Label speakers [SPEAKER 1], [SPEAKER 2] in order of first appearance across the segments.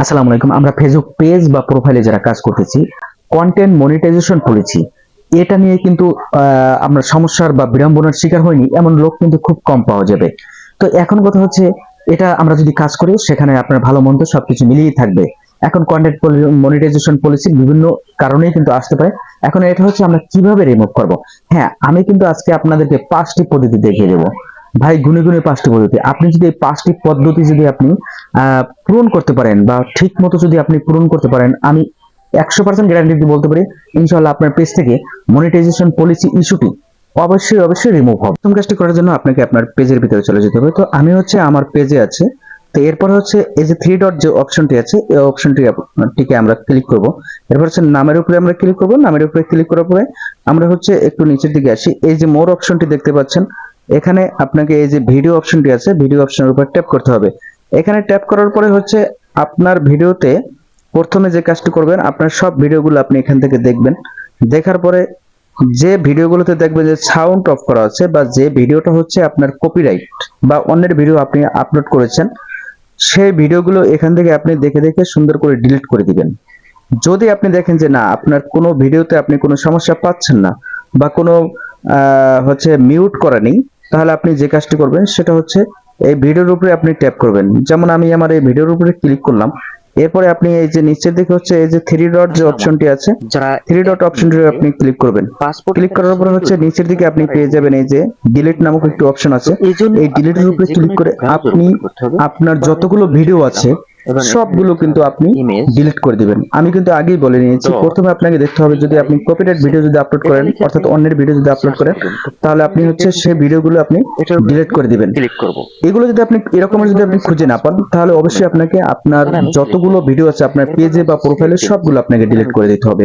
[SPEAKER 1] আসসালামু আলাইকুম। আমরা ফেসবুক পেজ বা প্রোফাইলে যারা কাজ করতেছি কন্টেন্ট মনিটাইজেশন পলিসি এটা নিয়ে কিন্তু আমরা সমস্যার বা বিড়ম্বনার শিকার হয়নি এমন লোক কিন্তু খুব কম পাওয়া যাবে। তো এখন কথা হচ্ছে, এটা আমরা যদি কাজ করি, সেখানে আপনার ভালো মন্দ সবকিছু মিলিয়ে থাকবে। এখন কন্টেন্ট মনিটাইজেশন পলিসি বিভিন্ন কারণেই কিন্তু আসতে পারে। এখন এটা হচ্ছে আমরা কীভাবে রিমুভ করব? হ্যাঁ আমি কিন্তু আজকে আপনাদেরকে পাঁচটি পদ্ধতি দেখিয়ে দেবো। ভাই গুনে গুনে পাঁচটি পদ্ধতি। আপনি যদি এই পাঁচটি পদ্ধতি যদি আপনি পূরণ করতে পারেন বা ঠিক মতো যদি আপনি পূরণ করতে পারেন, আমি একশো পার্সেন্ট গ্যারান্টি দিয়ে বলতে পারি ইনশাল্লাহ আপনার পেজ থেকে মনিটাইজেশন পলিসি ইস্যুটি অবশ্যই অবশ্যই রিমুভ হবে। প্রথম কাজটি করার জন্য আপনাকে আপনার পেজের ভিতরে চলে যেতে হবে। তো আমি হচ্ছে আমার পেজে আছে। তো এরপর হচ্ছে এই যে থ্রি ডট যে অপশনটি আছে, এই অপশনটি টিকে আমরা ক্লিক করব। এরপর হচ্ছে নামের উপরে আমরা ক্লিক করব। নামের উপরে ক্লিক করার পরে আমরা হচ্ছে একটু নিচের দিকে আসি। এই যে মোর অপশনটি দেখতে পাচ্ছেন এখানে আপনাকে এই যে ভিডিও অপশনটি আছে ভিডিও অপশনের উপর ট্যাপ করতে হবে। এখানে ট্যাপ করার পরে হচ্ছে আপনার ভিডিওতে প্রথমে যে কাজটি করবেন, আপনার সব ভিডিওগুলো আপনি এখান থেকে দেখবেন। দেখার পরে যে ভিডিওগুলোতে দেখবেন যে সাউন্ড অফ করা আছে বা যে ভিডিওটা হচ্ছে আপনার কপিরাইট বা অন্যের ভিডিও আপনি আপলোড করেছেন, সেই ভিডিওগুলো এখান থেকে আপনি দেখে দেখে সুন্দর করে ডিলিট করে দিবেন। যদি আপনি দেখেন যে না, আপনার কোনো ভিডিওতে আপনি কোনো সমস্যা পাচ্ছেন না বা কোনো হচ্ছে মিউট করা নেই তাহলে আপনি যে কাজটি করবেন সেটা হচ্ছে এই ভিডিওর উপরে আপনি ট্যাপ করবেন। যেমন আমি আমার এই ভিডিওর উপরে ক্লিক করলাম এরপরে আপনি এই যে নিচের দিকে হচ্ছে এই যে থ্রি ডট যে অপশনটি আছে থ্রি ডট অপশনটি আপনি ক্লিক করবেন।
[SPEAKER 2] পাসপোর্ট
[SPEAKER 1] ক্লিক করার পরে হচ্ছে নিচের দিকে আপনি পেয়ে যাবেন এই যে ডিলিট নামক একটি অপশন আছে।
[SPEAKER 2] এই জন্য
[SPEAKER 1] এই ডিলিটের উপরে ক্লিক করে আপনি আপনার যতগুলো ভিডিও আছে সবগুলো কিন্তু আপনি ডিলিট করে দিবেন। আমি কিন্তু আগেই বলে নিয়েছি প্রথমে আপনাকে দেখতে হবে যদি আপনি কপিরাইট ভিডিও যদি আপলোড করেন অর্থাৎ অন্যের ভিডিও যদি আপলোড করেন তাহলে আপনি হচ্ছে সেই ভিডিওগুলো আপনি ডিলিট করে দিবেন।
[SPEAKER 2] ক্লিক করব।
[SPEAKER 1] এগুলো যদি আপনি এরকম যদি আপনি খুঁজে না পান তাহলে অবশ্যই আপনাকে আপনার যতগুলো ভিডিও আছে আপনার পেজে বা প্রোফাইলে সবগুলো আপনাকে ডিলিট করে দিতে হবে।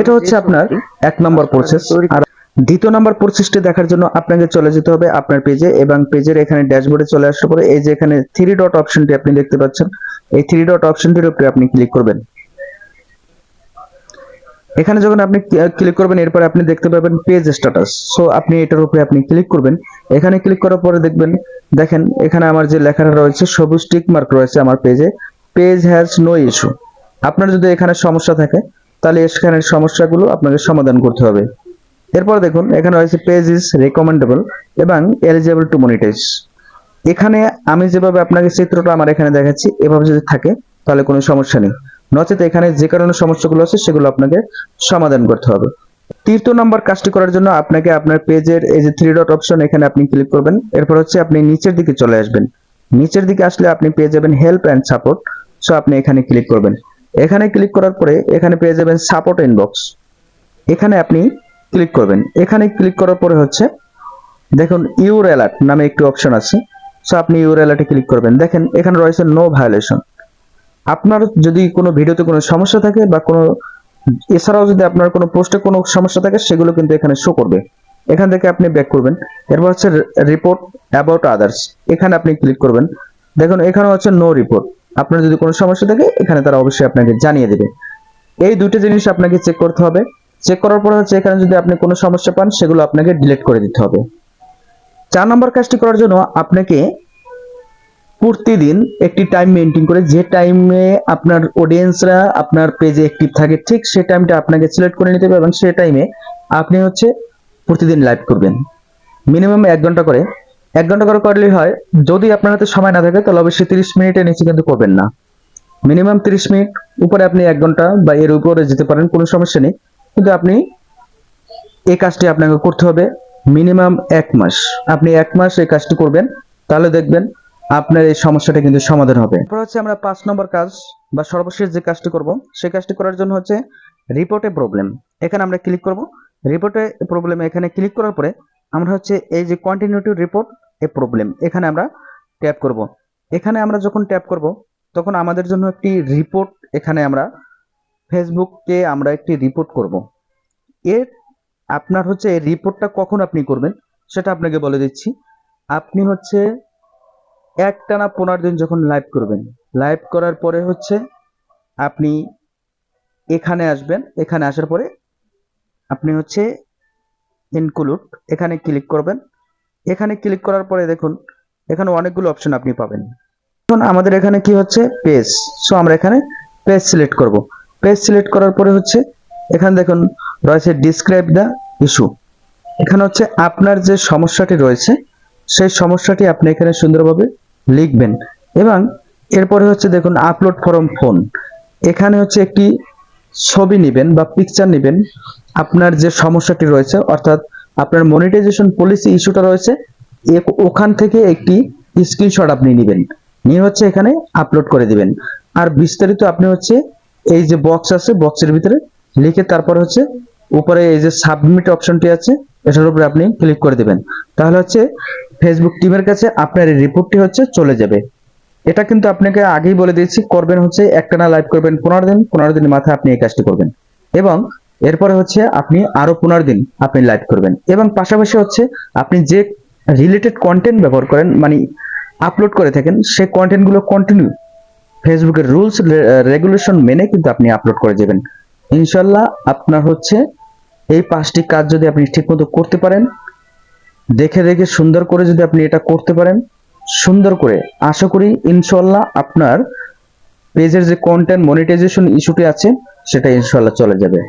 [SPEAKER 1] এটা হচ্ছে আপনার এক নম্বর প্রসেস আর দ্বিতীয় নম্বর প্রসেসটি দেখার জন্য আপনাকে চলে যেতে হবে আপনার পেজে এবং পেজের এখানে ড্যাশবোর্ডে চলে আসার পরে এই যে এখানে থ্রি ডট অপশনটি আপনি দেখতে পাচ্ছেন, এই থ্রি ডট অপশনটির উপরে আপনি ক্লিক করবেন। এখানে যখন আপনি ক্লিক করবেন, এরপর আপনি দেখতে পাবেন পেজ স্ট্যাটাস সো আপনি এটার উপরে আপনি ক্লিক করবেন। এখানে ক্লিক করার পরে দেখবেন, দেখেন, এখানে আমার যে লেখাটা রয়েছে, সবুজ টিক মার্ক রয়েছে আমার পেজে পেজ হ্যাজ নো ইস্যু আপনার যদি এখানে সমস্যা থাকে, তাহলে এখানের সমস্যাগুলো আপনাকে সমাধান করতে হবে। এরপর দেখুন, এখানে রয়েছে পেজ ইজ রেকমেন্ডেবল এবং এলিজিবল টু মনিটাইজ এখানে আমি যেভাবে আপনাকে চিত্রটা আমার এখানে দেখাচ্ছি, এভাবে যদি থাকে, তাহলে কোনো সমস্যা নেই। নচেত এখানে যে কারণে সমস্যাগুলো আছে, সেগুলো আপনাকে সমাধান করতে হবে। তৃতীয় নম্বর কাজটি করার জন্য আপনাকে আপনার পেজের এই যে থ্রি ডট অপশন এখানে আপনি ক্লিক করবেন। এরপর হচ্ছে আপনি নিচের দিকে চলে আসবেন। নিচের দিকে আসলে আপনি পেয়ে যাবেন হেল্প অ্যান্ড সাপোর্ট সো আপনি এখানে ক্লিক করবেন। এখানে ক্লিক করার পরে এখানে পেয়ে যাবেন সাপোর্ট ইনবক্স এখানে আপনি ক্লিক করবেন। এখানে ক্লিক করার পরে হচ্ছে, দেখুন ইউর অ্যালার্ট নামে একটি অপশন আছে। সো আপনি ইউর অ্যালার্টে ক্লিক করবেন। দেখেন, এখানে রয়েছে নো ভায়োলেশন আপনার যদি কোনো ভিডিওতে কোনো সমস্যা থাকে বা কোনো, এছাড়াও যদি আপনার কোনো পোস্টে কোনো সমস্যা থাকে, সেগুলো কিন্তু এখানে শো করবে। এখান থেকে আপনি ব্যাক করবেন। এরপর হচ্ছে রিপোর্ট অ্যাবাউট আদার্স এখানে আপনি ক্লিক করবেন। দেখুন, এখানে হচ্ছে নো রিপোর্ট আপনার যদি কোনো সমস্যা থাকে, এখানে তারা অবশ্যই আপনাকে জানিয়ে দেবে। এই দুটো জিনিস আপনাকে চেক করতে হবে। চেক করার পর হচ্ছে এখানে যদি আপনি কোনো সমস্যা পান, সেগুলো আপনাকে ডিলিট করে দিতে হবে। চার নম্বর কাজটি করার জন্য আপনাকে প্রতিদিন একটি টাইম মেনটেন করে, যে টাইমে আপনার অডিয়েন্সরা আপনার পেজে অ্যাক্টিভ থাকে, ঠিক সেই টাইমটা আপনাকে সিলেক্ট করে নিতে হবে এবং সেই টাইমে আপনি হচ্ছে প্রতিদিন লাইভ করবেন। মিনিমাম এক ঘণ্টা করে। এক ঘণ্টা করে করলেই হয়, যদি আপনার হাতে সময় না থাকে, তাহলে অবশ্যই তিরিশ মিনিটের নিচে কিন্তু করবেন না। মিনিমাম তিরিশ মিনিট উপরে আপনি এক ঘণ্টা বা এর উপরে যেতে পারেন, কোনো সমস্যা নেই। কিন্তু আপনি এই কাজটি আপনাকে করতে হবে মিনিমাম এক মাস। আপনি এক মাস এই কাজটি করবেন, তাহলে দেখবেন আপনার এই সমস্যাটা কিন্তু সমাধান হবে। এরপর হচ্ছে আমরা পাঁচ নম্বর কাজ বা সর্বশেষ যে কাজটি করব সেই কাজটি করার জন্য হচ্ছে রিপোর্টে প্রবলেম এখানে আমরা ক্লিক করব। রিপোর্টে প্রবলেমে এখানে ক্লিক করার পরে আমরা হচ্ছে এই যে কন্টিনিউটি রিপোর্ট এ প্রবলেম এখানে আমরা ট্যাপ করব। এখানে আমরা যখন ট্যাপ করব, তখন আমাদের জন্য একটি রিপোর্ট এখানে আমরা ফেসবুককে আমরা একটি রিপোর্ট করব। এর আপনার হচ্ছে এই রিপোর্টটা কখন আপনি করবেন সেটা আপনাকে বলে দিচ্ছি। আপনি হচ্ছে একটানা পনেরো দিন যখন লাইভ করবেন লাইভ করার পরে হচ্ছে আপনি এখানে আসবেন, এখানে আসার পরে আপনি হচ্ছে ইনক্লুড এখানে ক্লিক করবেন। এখানে ক্লিক করার পরে দেখুন, এখানে অনেকগুলো অপশন আপনি পাবেন। এখন আমাদের এখানে কি হচ্ছে? পেজ সো আমরা এখানে পেজ সিলেক্ট করব। পেজ সিলেক্ট করার পরে হচ্ছে, এখানে দেখুন রয়েছে ডিসক্রাইব দ্য ইস্যু এখানে হচ্ছে আপনার যে সমস্যাটি রয়েছে, সেই সমস্যাটি আপনি এখানে সুন্দরভাবে লিখবেন। এবং এরপরে হচ্ছে দেখুন আপলোড ফরম ফোন এখানে হচ্ছে একটি ছবি নেবেন বা পিকচার নেবেন আপনার যে সমস্যাটি রয়েছে, অর্থাৎ আপনার মনিটাইজেশন পলিসি ইস্যুটা রয়েছে ওখান থেকে একটি স্ক্রিনশট আপনি নেবেন। নিয়ে হচ্ছে এখানে আপলোড করে দিবেন। আর বিস্তারিত আপনি হচ্ছে এই যে বক্স আছে বক্সের ভিতরে লিখে তারপর হচ্ছে উপরে এই যে সাবমিট অপশনটি আছে, এটার উপরে আপনি ক্লিক করে দিবেন। তাহলে হচ্ছে ফেসবুক টিমের কাছে আপনার এই রিপোর্টটি হচ্ছে চলে যাবে। এটা কিন্তু আপনাকে আগেই বলে দিয়েছি, করবেন হচ্ছে একটানা লাইভ করবেন পনেরো দিন, পনেরো দিনের মাথায় আপনি এই কাজটি করবেন। এবং এরপরে হচ্ছে আপনি আরও পনেরো দিন আপনি লাইভ করবেন। এবং পাশাপাশি হচ্ছে আপনি যে রিলেটেড কন্টেন্ট ব্যবহার করেন মানে আপলোড করে থাকেন সেই কন্টেন্টগুলো কন্টিনিউ ফেসবুকের রুলস রেগুলেশন মেনে কিন্তু আপনি আপলোড করে যাবেন। ইনশাল্লাহ আপনার হচ্ছে এই পাঁচটি কাজ যদি আপনি ঠিকমতো করতে পারেন, দেখে দেখে সুন্দর করে যদি আপনি এটা করতে পারেন, সুন্দর করে, আশা করি ইনশাল্লাহ আপনার পেজের যে কন্টেন্ট মনিটাইজেশন ইস্যুটি আছে, সেটা ইনশাল্লাহ চলে যাবে।